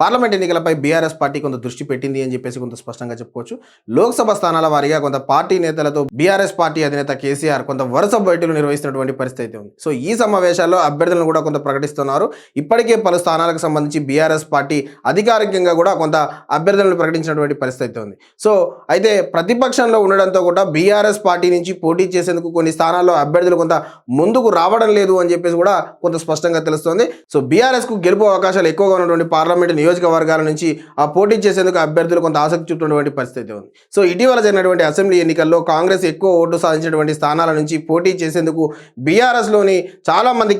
Parliament ఎన్నికలపై BRS party కొంత దృష్టి పెట్టింది అని చెప్పేసి కొంత స్పష్టంగా చెప్పుకోవచ్చు. లోక్సభ స్థానాల వారీగా కొంత పార్టీ నేతలతో బీఆర్ఎస్ పార్టీ అధినేత కేసీఆర్ కొంత వరుస బయటలు నిర్వహిస్తున్నటువంటి పరిస్థితి అయితే ఉంది. సో ఈ సమావేశాల్లో అభ్యర్థులను కూడా కొంత ప్రకటిస్తున్నారు. ఇప్పటికే పలు స్థానాలకు సంబంధించి బీఆర్ఎస్ పార్టీ అధికారికంగా కూడా కొంత అభ్యర్థులను ప్రకటించినటువంటి పరిస్థితి అయితే ఉంది. సో అయితే ప్రతిపక్షంలో ఉండడంతో కూడా బీఆర్ఎస్ పార్టీ నుంచి పోటీ చేసేందుకు కొన్ని స్థానాల్లో అభ్యర్థులు కొంత ముందుకు రావడం లేదు అని చెప్పేసి కూడా కొంత స్పష్టంగా తెలుస్తోంది. సో బీఆర్ఎస్కు గెలుపు అవకాశాలు ఎక్కువగా ఉన్నటువంటి పార్లమెంట్ నియోజకవర్గాల నుంచి ఆ పోటీ చేసేందుకు అభ్యర్థులు కొంత ఆసక్తి చూపుతున్నటువంటి పరిస్థితి ఉంది. సో ఇటీవల జరిగినటువంటి అసెంబ్లీ ఎన్నికల్లో కాంగ్రెస్ ఎక్కువ ఓటు సాధించినటువంటి స్థానాల నుంచి పోటీ చేసేందుకు బీఆర్ఎస్లోని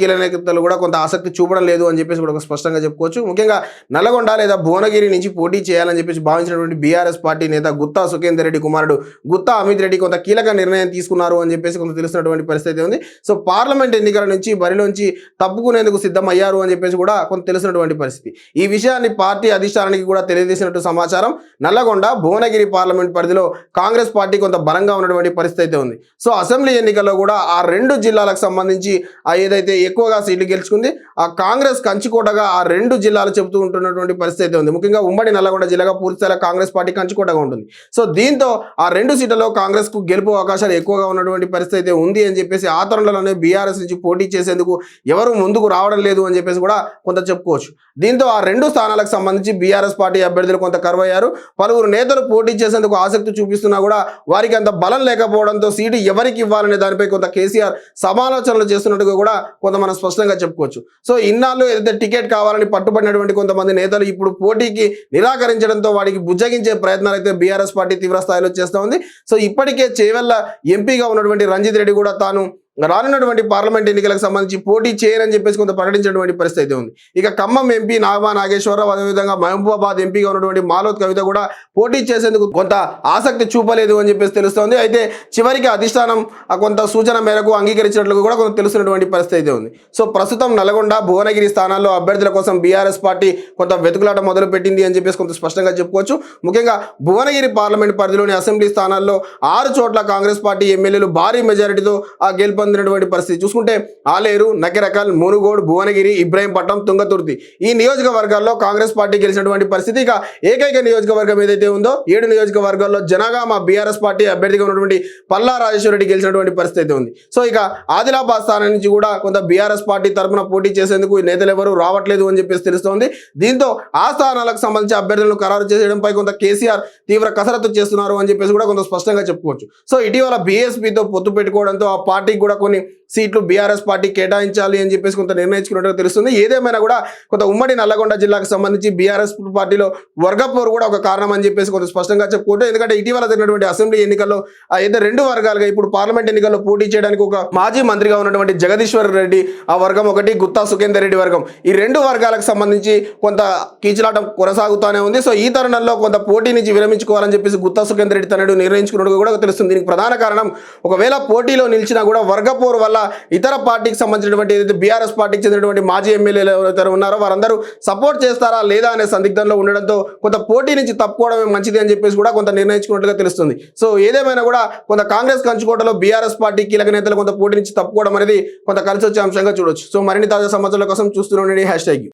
కీలక నేతలు కూడా కొంత ఆసక్తి చూపడం లేదు అని చెప్పేసి కూడా ఒక స్పష్టంగా చెప్పుకోవచ్చు. ముఖ్యంగా నల్గొండ లేదా భువనగిరి నుంచి పోటీ చేయాలని చెప్పేసి భావించినటువంటి బీఆర్ఎస్ పార్టీ నేత గుత్తా సుఖేందర్ రెడ్డి కుమారుడు గుత్తా అమిత్ రెడ్డి కొంత కీలక నిర్ణయం తీసుకున్నారు అని చెప్పేసి కొంత తెలుస్తున్నటువంటి పరిస్థితి ఉంది. సో పార్లమెంట్ ఎన్నికల నుంచి బరిలోంచి తప్పుకునేందుకు సిద్ధమయ్యారు అని చెప్పేసి కూడా కొంత తెలిసినటువంటి పరిస్థితి. ఈ విషయాన్ని పార్టీ అధిష్టానానికి కూడా తెలియజేసినట్టు సమాచారం. నల్లగొండ భువనగిరి పార్లమెంట్ పరిధిలో కాంగ్రెస్ పార్టీ కొంత బలంగా ఉన్నటువంటి పరిస్థితి అయితే ఉంది. సో అసెంబ్లీ ఎన్నికల్లో కూడా ఆ రెండు జిల్లాలకు సంబంధించి ఆ ఏదైతే ఎక్కువగా సీట్లు గెలుచుకుంది ఆ కాంగ్రెస్ కంచుకోటగా ఆ రెండు జిల్లాలు చెబుతూ ఉంటున్నటువంటి పరిస్థితి ఉంది. ముఖ్యంగా ఉమ్మడి నల్లగొండ జిల్లాగా పూర్తిస్థాయిలో కాంగ్రెస్ పార్టీ కంచుకోటగా ఉంటుంది. సో దీంతో ఆ రెండు సీట్లలో కాంగ్రెస్కు గెలుపు అవకాశాలు ఎక్కువగా ఉన్నటువంటి పరిస్థితి అయితే ఉంది అని చెప్పేసి ఆ తరుణంలోనే బీఆర్ఎస్ నుంచి పోటీ చేసేందుకు ఎవరు ముందుకు రావడం లేదు అని చెప్పేసి కూడా కొంత చెప్పుకోవచ్చు. దీంతో ఆ రెండు స్థానాలకు సంబంధించి బీఆర్ఎస్ పార్టీ అభ్యర్థులు కొంత కరువయ్యారు. పలువురు నేతలు పోటీ చేసేందుకు ఆసక్తి చూపిస్తున్నా కూడా వారికి అంత బలం లేకపోవడంతో సీటు ఎవరికి ఇవ్వాలనే దానిపై కొంత కేసీఆర్ సమాలోచనలు చేస్తున్నట్టుగా కూడా కొంత మనం స్పష్టంగా చెప్పుకోవచ్చు. సో ఇన్నాళ్ళు ఏదైతే టికెట్ కావాలని పట్టుబడినటువంటి కొంతమంది నేతలు ఇప్పుడు పోటీకి నిరాకరించడంతో వాడికి బుజ్జగించే ప్రయత్నాలు అయితే బీఆర్ఎస్ పార్టీ తీవ్ర స్థాయిలో చేస్తూ ఉంది. సో ఇప్పటికే చేవెళ్ళ ఎంపీగా ఉన్నటువంటి రంజిత్ రెడ్డి కూడా తాను రానున్నటువంటి పార్లమెంట్ ఎన్నికలకు సంబంధించి పోటీ చేయరని చెప్పేసి కొంత ప్రకటించినటువంటి పరిస్థితి అయితే ఉంది. ఇక ఖమ్మం ఎంపీ నాగమా నాగేశ్వరరావు అదేవిధంగా మహబూబాబాద్ ఎంపీగా ఉన్నటువంటి మాలోత్ కవిత కూడా పోటీ చేసేందుకు కొంత ఆసక్తి చూపలేదు అని చెప్పేసి తెలుస్తోంది. అయితే చివరికి అధిష్టానం ఆ కొంత సూచన మేరకు అంగీకరించినట్లు కూడా కొంత తెలుస్తున్నటువంటి పరిస్థితి అయితే ఉంది. సో ప్రస్తుతం నల్గొండ భువనగిరి స్థానాల్లో అభ్యర్థుల కోసం బీఆర్ఎస్ పార్టీ కొంత వెతుకులాట మొదలు పెట్టింది అని చెప్పేసి కొంత స్పష్టంగా చెప్పుకోవచ్చు. ముఖ్యంగా భువనగిరి పార్లమెంట్ పరిధిలోని అసెంబ్లీ స్థానాల్లో ఆరు చోట్ల కాంగ్రెస్ పార్టీ ఎమ్మెల్యేలు భారీ మెజారిటీతో ఆ గెలుపు పొందినటువంటి పరిస్థితి. చూసుకుంటే ఆలేరు నకిరకల్ మునుగోడు భువనగిరి ఇబ్రాహీంపట్నం తుంగతుర్తి ఈ నియోజకవర్గాల్లో కాంగ్రెస్ పార్టీ గెలిచినటువంటి పరిస్థితి. ఇక ఏకైక నియోజకవర్గం ఏదైతే ఉందో ఏడు నియోజకవర్గాల్లో జనగామ బీఆర్ఎస్ పార్టీ అభ్యర్థిగా ఉన్నటువంటి పల్లా రెడ్డి గెలిచినటువంటి పరిస్థితి అయితే ఉంది. సో ఇక ఆదిలాబాద్ స్థానం నుంచి కూడా కొంత బీఆర్ఎస్ పార్టీ తరఫున పోటీ చేసేందుకు ఈ నేతలు ఎవరు రావట్లేదు అని చెప్పేసి తెలుస్తోంది. దీంతో ఆ స్థానాలకు సంబంధించి అభ్యర్థులను ఖరారు చేసేయడంపై కొంత కేసీఆర్ తీవ్ర కసరత్తు చేస్తున్నారు అని చెప్పేసి కూడా కొంత స్పష్టంగా చెప్పుకోవచ్చు. సో ఇటీవల బీఎస్పీతో పొత్తు పెట్టుకోవడంతో ఆ పార్టీకి కూడా కొన్ని సీట్లు బీఆర్ఎస్ పార్టీ కేటాయించాలి అని చెప్పేసి కొంత నిర్ణయించుకున్నట్టుగా తెలుస్తుంది. ఏదేమైనా కూడా కొంత ఉమ్మడి నల్లగొండ జిల్లాకు సంబంధించి బీఆర్ఎస్ పార్టీలో వర్గపోరు కూడా ఒక కారణం అని చెప్పేసి కొంత స్పష్టంగా చెప్పుకుంటే ఎందుకంటే ఇటీవల జరిగినటువంటి అసెంబ్లీ ఎన్నికల్లో అయితే రెండు వర్గాలుగా ఇప్పుడు పార్లమెంట్ ఎన్నికల్లో పోటీ చేయడానికి ఒక మాజీ మంత్రిగా ఉన్నటువంటి జగదీశ్వర్ రెడ్డి ఆ వర్గం ఒకటి గుత్తా సుఖేందర్ రెడ్డి వర్గం. ఈ రెండు వర్గాలకు సంబంధించి కొంత కీచులాటం కొనసాగుతూనే ఉంది. సో ఈ తరుణంలో కొంత పోటీ నుంచి విరమించుకోవాలని చెప్పేసి గుత్తా సుఖేందర్ రెడ్డి తనడు నిర్ణయించుకున్నట్టు కూడా తెలుస్తుంది. దీనికి ప్రధాన కారణం ఒకవేళ పోటీలో నిలిచినా కూడా వర్గపోరు వల్ల ఇతర పార్టీకి సంబంధించినటువంటి ఏదైతే బీఆర్ఎస్ పార్టీకి చెందినటువంటి మాజీ ఎమ్మెల్యేలు ఎవరైతే ఉన్నారో వారందరూ సపోర్ట్ చేస్తారా లేదా అనే సందిగ్ధంలో ఉండడంతో కొంత పోటీ నుంచి తప్పుకోవడమే మంచిది అని చెప్పేసి కూడా కొంత నిర్ణయించుకున్నట్టుగా తెలుస్తుంది. సో ఏదేమైనా కూడా కొంత కాంగ్రెస్ కంచుకోటలో బీఆర్ఎస్ పార్టీ కీలక నేతలు కొంత పోటీ నుంచి తప్పుకోవడం అనేది కొంత కలిసి వచ్చే అంశంగా చూడొచ్చు. సో మరిన్ని తాజా సమాచారాల కోసం చూస్తూనే హ్యాష్ ట్యాగ్